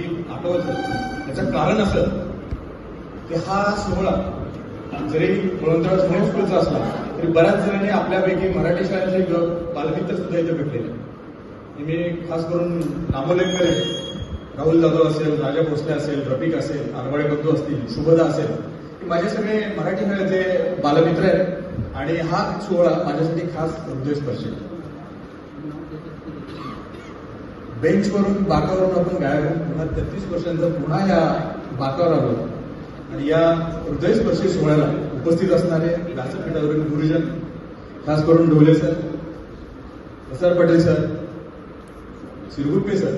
ती आठवतं याचं कारण असं की हा सोहळा जरी बळवंतराव संस्कृतचा असला तरी बऱ्याच जणांनी आपल्यापैकी मराठी शाळेचे ग- बालमित्र सुद्धा इथे भेटलेले मी खास करून नामोल्लेख करेन राहुल जाधव असेल राजा भोसले असेल रफिक असेल आरवाडे बंधू असतील शुभदा असेल हे माझे सगळे मराठी शाळेचे बालमित्र आहेत. आणि हा सोहळा माझ्यासाठी खास हृदयस्पर्शी आहे. बेंचवरून बाकावरून आपण गायब होऊन पुन्हा तेहतीस वर्षांचा पुन्हा या बाकावर आलो आणि या हृदयस्पर्शी सोहळ्याला उपस्थित असणारे व्यासपीठावरील गुरुजन खास करून ढोले सर प्रसार पटेल सर सिरगुप्पे सर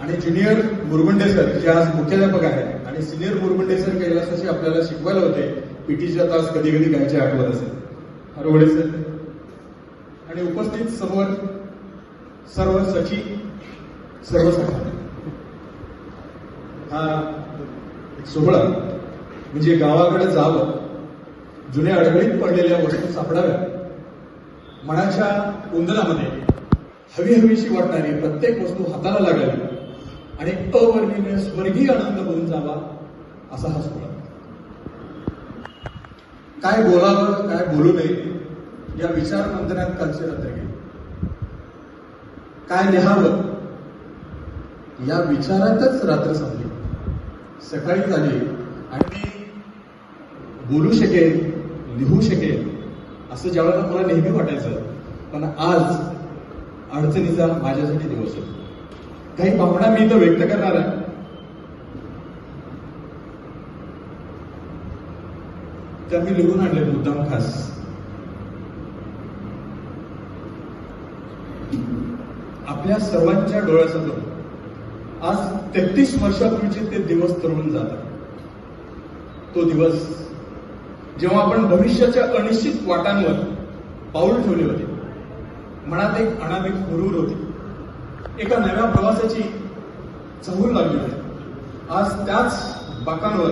आणि ज्युनियर मुरगुंडे सर जे आज मुख्याध्यापक आहेत. आणि सिनियर मुरगुंडे सर कैलासाशी आपल्याला शिकवायला होते. पीटीच्या तास कधी कधी गायचे आठवत असेल. हरवडे सर. आणि उपस्थित समोर सर्व सचिव सर्व हा सोहळा. म्हणजे गावाकडे जावं जुन्या अडगळीत पडलेल्या वस्तू सापडाव्या. मनाच्या गोंधळामध्ये हवी हवीशी वाटणारी प्रत्येक वस्तू हाताला लागावी आणि अवर्णनीय स्वर्गीय आनंद बनून जावा असा हा सोहळा. काय बोलावं काय बोलू नये या विचार मंथनात कालची रात्र गेली काय लिहावं? या विचारातच रात्र संपली. सकाळी झाली आणि मी बोलू शकेल लिहू शकेल असं ज्यावेळेला मला नेहमी वाटायचं. पण आज अडचणीचा माझ्यासाठी दिवस आहे. काही भावना मी इथं व्यक्त करणार आहे. त्या मी लिहून आणले मुद्दाम खास. आपल्या सर्वांच्या डोळ्यासमोर. आज तेहतीस वर्षापूर्वीचे ते दिवस तरुण जातात. तो दिवस जेव्हा आपण भविष्याच्या अनिश्चित वाटांवर पाऊल ठेवले होते मनात एक अनामिक हुरूर होती. एका नव्या प्रवासाची चहूर लागली होती. आज त्याच बाकांवर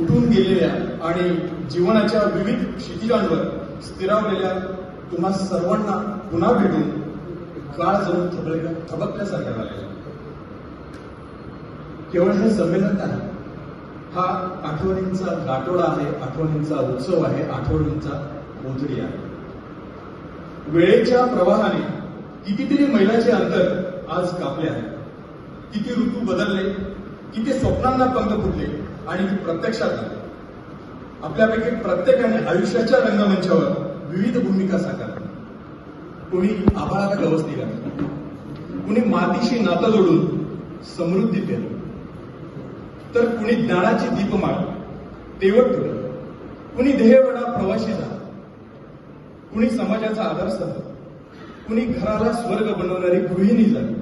उठून गेलेल्या आणि जीवनाच्या विविध क्षितिजांवर स्थिरावलेल्या तुम्हा सर्वांना पुन्हा भेटून काळ जणू थबकल्या थबकल्यासारखा झालेला केवळ हे संमेलन नाही. हा आठवणींचा गाठोडा आहे आठवणींचा उत्सव आहे आठवणींचा मोजरी आहे. वेळेच्या प्रवाहाने कितीतरी मैलाचे अंतर आज कापले आहे. किती ऋतू बदलले किती स्वप्नांना पंख फुटले आणि प्रत्यक्षात आपल्यापैकी प्रत्येकाने आयुष्याच्या रंगमंचावर विविध भूमिका साकारल्या. कोणी आभाळात गवस दिला. कुणी मातीशी नातं जोडून समृद्धी पेरली तर कुणी ज्ञानाची दीपमाळ तेवट ठेवलं कुणी ध्येयवडा प्रवासी झाला. कुणी समाजाचा आदर्श कुणी घराला स्वर्ग बनवणारी गृहिणी झाली.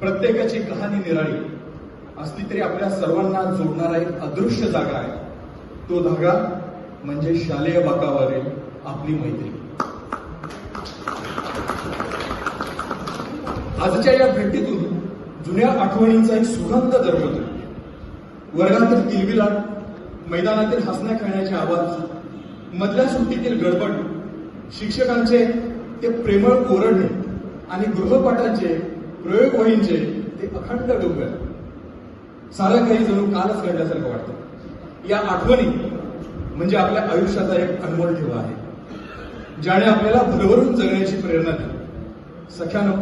प्रत्येकाची कहाणी निराळी. असली तरी आपल्या सर्वांना जोडणारा एक अदृश्य जागा आहे. तो धागा म्हणजे शालेय बाकावरील आपली मैत्री आजच्या या भेटीतून जुन्या आठवणींचा एक सुगंध दरवतो वर्गातील किलबिलाट मैदानातील हसण्या खेळण्याचे आवाज मधल्या सुट्टीतील गडबड शिक्षकांचे ते प्रेमळ कोरडणे आणि गृहपाठांचे प्रयोगवहींचे ते अखंड डोंगर. सारं काही जणू कालच घडल्यासारखं वाटतं. या आठवणी म्हणजे आपल्या आयुष्याचा एक अनमोल ठेवा आहे. ज्याने आपल्याला भरभरून जगण्याची प्रेरणा दिली. सख्यानो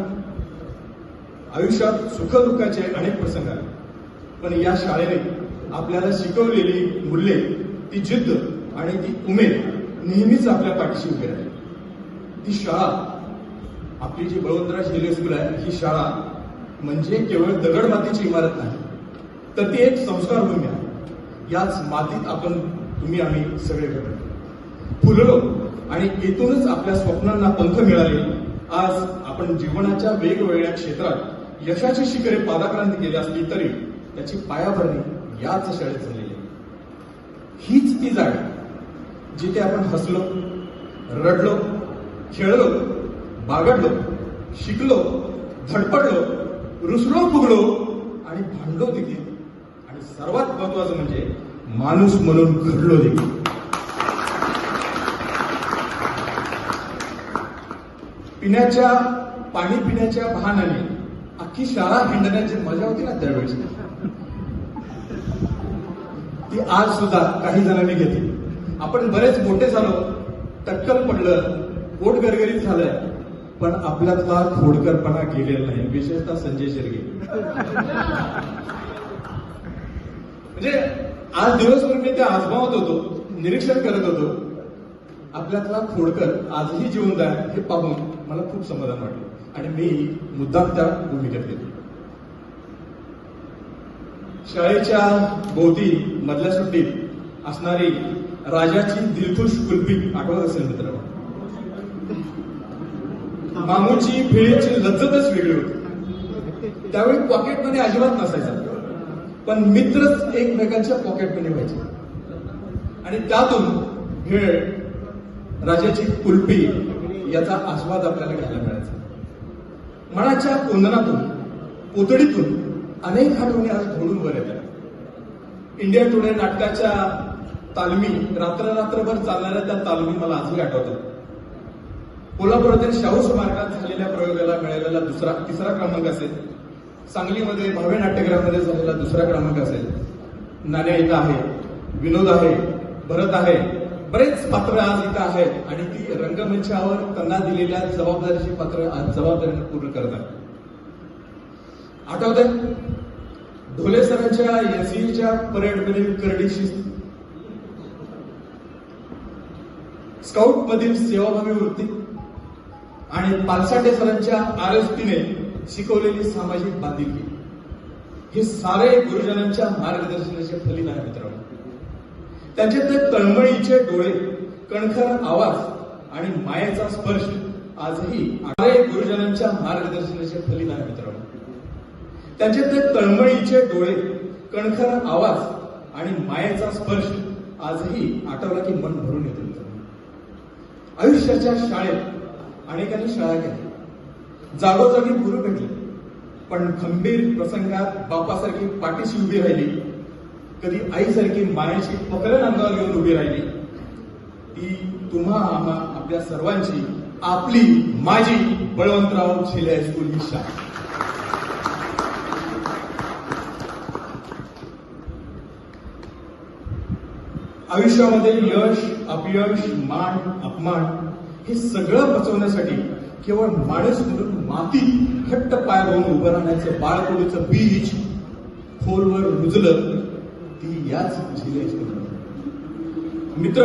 आयुष्यात सुखदुःखाचे अनेक प्रसंग आहेत पण या शाळेने आपल्याला शिकवलेली मूल्ये ती जिद्द आणि ती उमेद नेहमीच आपल्या पाठीशी उभी राहील. ती शाळा आपली जी बळवंतराज हिरे स्कूल आहे ही शाळा म्हणजे केवळ दगडमातीची इमारत नाही तर ती एक संस्कारभूमी आहे. याच मातीत आपण तुम्ही आम्ही सगळे घडतो फुललो. आणि इथूनच आपल्या स्वप्नांना पंख मिळाले. आज आपण जीवनाच्या वेगवेगळ्या क्षेत्रात यशाची शिखरे पादाक्रांती केली असली तरी त्याची पायाभरणी याच शाळेत झालेली आहे. हीच ती जागा जिथे आपण हसलो रडलो खेळलो बागडलो शिकलो धडपडलो रुसलो फुगलो आणि भांडलो देखील. आणि सर्वात महत्वाचं म्हणजे माणूस म्हणून घडलो देखील. पिण्याच्या पाणी पिण्याच्या बहाण्याने अख्खी शाळा हिंडण्याची मजा होती ना त्यावेळेस. ती आज सुद्धा काही जणांनी घेतली. आपण बरेच मोठे झालो टक्कल पडलं पोट गरगरीत झालं पण आपल्यातला खोडकरपणा गेलेला नाही विशेषतः संजय शिर्गे म्हणजे आज दिवसभर मी ते आजमावत होतो निरीक्षण करत होतो. आपल्यातला खोडकर आजही जिवंत आहे हे पाहून मला खूप समाधान वाटलं. आणि मी मुद्दाम त्या भूमिकेत गेलो. शाळेच्या भोवती मधल्या सुट्टीत असणारी राजाची दिलखुश कुल्फी आठवत असेल मित्र मामूची फिळेची लज्जतच वेगळी होती. त्यावेळी पॉकेटमध्ये अजिबात नसायचा. पण मित्रच एकमेकांच्या पॉकेटमध्ये व्हायचे. आणि त्यातून खेळ राजाची कुल्फी याचा आस्वाद आपल्याला घ्यायला मिळायचा. मनाच्या कोंदनातून पुतळीतून अनेक आठवणी आज घोडून वर येतात. इंडिया टुडे नाटकाच्या तालमी रात्र रात्रभर चालणाऱ्या त्या तालमी मला आजही आठवतात. कोल्हापुरातील शाहू स्मारकात झालेल्या प्रयोगाला मिळालेला दुसरा तिसरा क्रमांक असेल. सांगलीमध्ये भावे नाट्यगृहामध्ये झालेला दुसरा क्रमांक असेल. नाण्या इथं आहे विनोद आहे भरत आहे बरेच पात्र आज इथं आहेत आणि ती रंगमंचावर त्यांना दिलेल्या जबाबदारीची पात्र आज जबाबदारीने पूर्ण करतात. आठवत ढोले सरांच्या एसईच्या परेडमधील करडीशी स्काउट मधील सेवाभावी वृत्ती आणि पालसाटे सरांच्या आर एस पीने शिकवलेली सामाजिक बांधिलकी हे सारे गुरुजनांच्या मार्गदर्शनाचे फलित आहे मित्रांनो. त्यांचे ते तळमळीचे डोळे कणखर आवाज आणि मायेचा स्पर्श आजही सारे गुरुजनांच्या मार्गदर्शनाचे फलित आहे मित्रांनो. त्यांचे ते तळमळीचे डोळे कणखर आवाज आणि मायेचा स्पर्श आजही आठवला की मन भरून येतो आयुष्याच्या शाळेत अनेकांनी शाळा केली जागोजागी गुरु भेटले. पण खंबीर प्रसंगात बापासारखी पाठीशी उभी राहिली. कधी आईसारखी मायाची पकडन अंगावर घेऊन उभी राहिली. ती तुम्हा आम्हा आपल्या सर्वांची आपली माझी बळवंतराव झेले हायस्कूल ही शाळा. आयुष्यामध्ये यश अपयश मान अपमान हे सगळं पचवण्यासाठी केवळ माणूस म्हणून माती घट्ट पाय होऊन उभं राहण्याचं बाळकोडीचं बीज खोलवर रुजलं याच झिले मित्र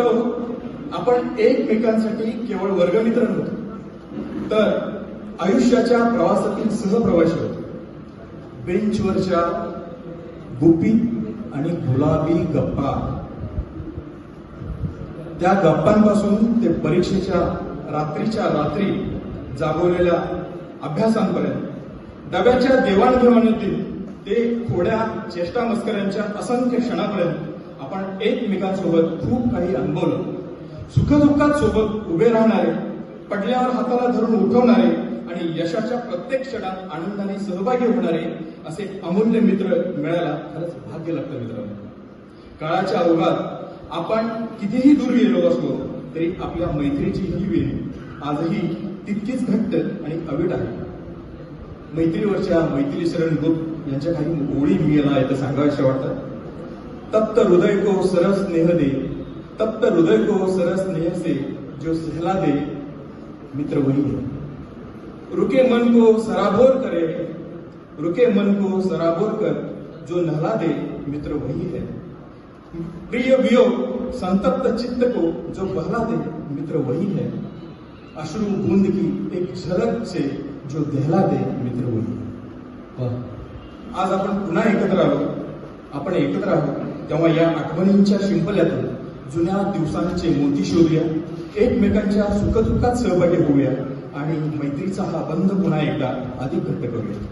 आपण एकमेकांसाठी केवळ वर्गमित्र नव्हतो तर आयुष्याच्या प्रवासातील सहप्रवाशी होतो. बेंचवरच्या गुपी आणि गुलाबी गप्पा. त्या गप्पांपासून ते परीक्षेच्या रात्रीच्या रात्री जागवलेल्या अभ्यासांपर्यंत डब्याच्या देवाणघेवाणीतील ते थोड्या चेष्टा मस्कऱ्यांच्या असंख्य क्षणापर्यंत आपण एकमेकांसोबत खूप काही अनुभवलं. सुखदुःखात सोबत उभे राहणारे पडल्यावर हाताला धरून उठवणारे आणि यशाच्या प्रत्येक क्षणात आनंदाने सहभागी होणारे असे अमूल्य मित्र मिळायला खरंच भाग्य लागतं मित्रांनो. काळाच्या ओघात आपण कितीही दूर गेलो असलो तरी आपल्या मैत्रीची ही वेळ आजही तितकीच घट्ट आणि अवीट आहे. मैत्रीवरच्या मैत्री शरण ग्रुप यांच्या काही ओळी तप्त हृदय को सरस स्नेह दे. तप्त हृदय को सरस स्नेह से जो सहला दे, मित्र वही है. रुके मन को सराबोर करे. रुके मन को सराबोर कर जो नहला दे, मित्र वही है. प्रिय वियोग संतप्त चित्त को जो बहला दे, मित्र वही है. अश्रु बूंद की एक झलक से जो दहला दे, मित्र वही है. आज आपण पुन्हा एकत्र आलो. आपण एकत्र आहोत. तेव्हा या आठवणींच्या शिंपल्यातून जुन्या दिवसांचे मोती शोधूया. एकमेकांच्या सुखदुःखात सहभागी होऊया आणि मैत्रीचा हा बंध पुन्हा एकदा अधिक घट्ट करूया.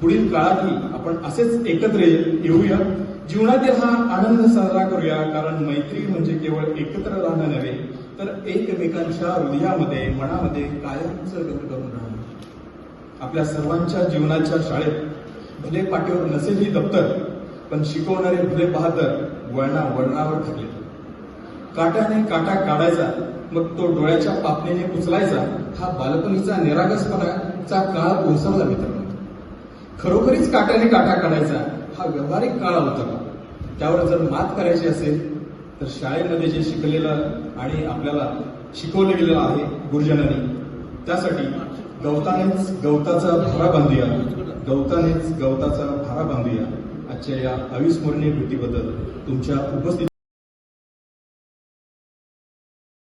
पुढील काळातही आपण असेच एकत्र येऊया. जीवनातील हा आनंद साजरा करूया कारण मैत्री म्हणजे केवळ एकत्र राहणं नव्हे तर एकमेकांच्या हृदयामध्ये मनामध्ये कायमच करून राहणं. आपल्या सर्वांच्या जीवनाच्या शाळेत भले पाठीवर नसेल ही दप्तर पण शिकवणारे भले बहादर वळणा वळणावर ठरले काट्याने काटा काढायचा मग तो डोळ्याच्या पापणीने उचलायचा हा बालपणीचा निरागसपणाचा काळ ओसरला मित्रांनो खरोखरीच काट्याने काटा काढायचा हा व्यावहारिक काळ होता. का त्यावर जर मात करायची असेल तर शाळेमध्ये जे शिकलेलं आणि आपल्याला शिकवलं गेलेलं आहे गुरुजनांनी त्यासाठी गवतानेच गवताचा भारा बांधूया. गवतानेच गवताचा भारा बांधूया. आजच्या या अविस्मरणीय कृतीबद्दल तुमच्या उपस्थित